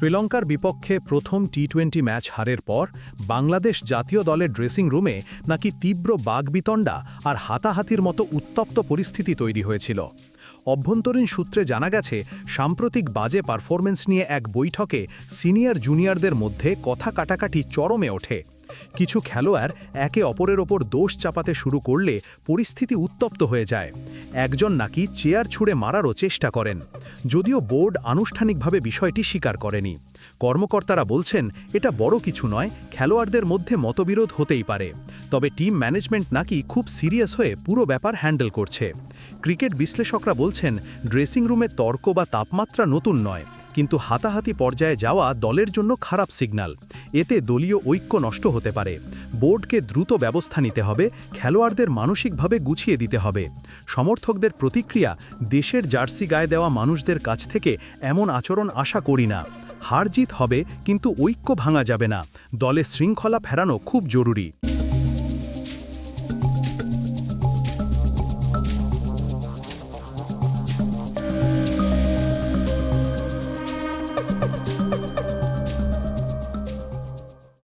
শ্রীলঙ্কার বিপক্ষে প্রথম টি টোয়েন্টি ম্যাচ হারের পর বাংলাদেশ জাতীয় দলের ড্রেসিং রুমে নাকি তীব্র বাগবিতণ্ডা আর হাতাহাতির মতো উত্তপ্ত পরিস্থিতি তৈরি হয়েছিল। অভ্যন্তরীণ সূত্রে জানা গেছে, সাম্প্রতিক বাজে পারফরমেন্স নিয়ে এক বৈঠকে সিনিয়র জুনিয়রদের মধ্যে কথা কাটাকাটি চরমে ওঠে। কিছু খেলোয়াড় একে অপরের ওপর দোষ চাপাতে শুরু করলে পরিস্থিতি উত্তপ্ত হয়ে যায়। একজন নাকি চেয়ার ছুঁড়ে মারারও চেষ্টা করেন। যদিও বোর্ড আনুষ্ঠানিকভাবে বিষয়টি স্বীকার করেনি। কর্মকর্তারা বলছেন, এটা বড় কিছু নয়, খেলোয়াড়দের মধ্যে মতবিরোধ হতেই পারে। তবে টিম ম্যানেজমেন্ট নাকি খুব সিরিয়াস হয়ে পুরো ব্যাপার হ্যান্ডেল করছে। ক্রিকেট বিশ্লেষকরা বলছেন ড্রেসিং রুমে তর্ক বা তাপমাত্রা নতুন নয়। কিন্তু হাতাহাতি পর্যায়ে যাওয়া দলের জন্য খারাপ সিগন্যাল এতে দলীয় ঐক্য নষ্ট হতে পারে। বোর্ডকে দ্রুত ব্যবস্থা নিতে হবে, খেলোয়াড়দের মানসিকভাবে গুছিয়ে দিতে হবে। সমর্থকদের প্রতিক্রিয়া, দেশের জার্সি গায়ে দেওয়া মানুষদের কাছ থেকে এমন আচরণ আশা করি না। হার জিত হবে, কিন্তু ঐক্য ভাঙা যাবে না। দলে শৃঙ্খলা ফেরানো খুব জরুরি।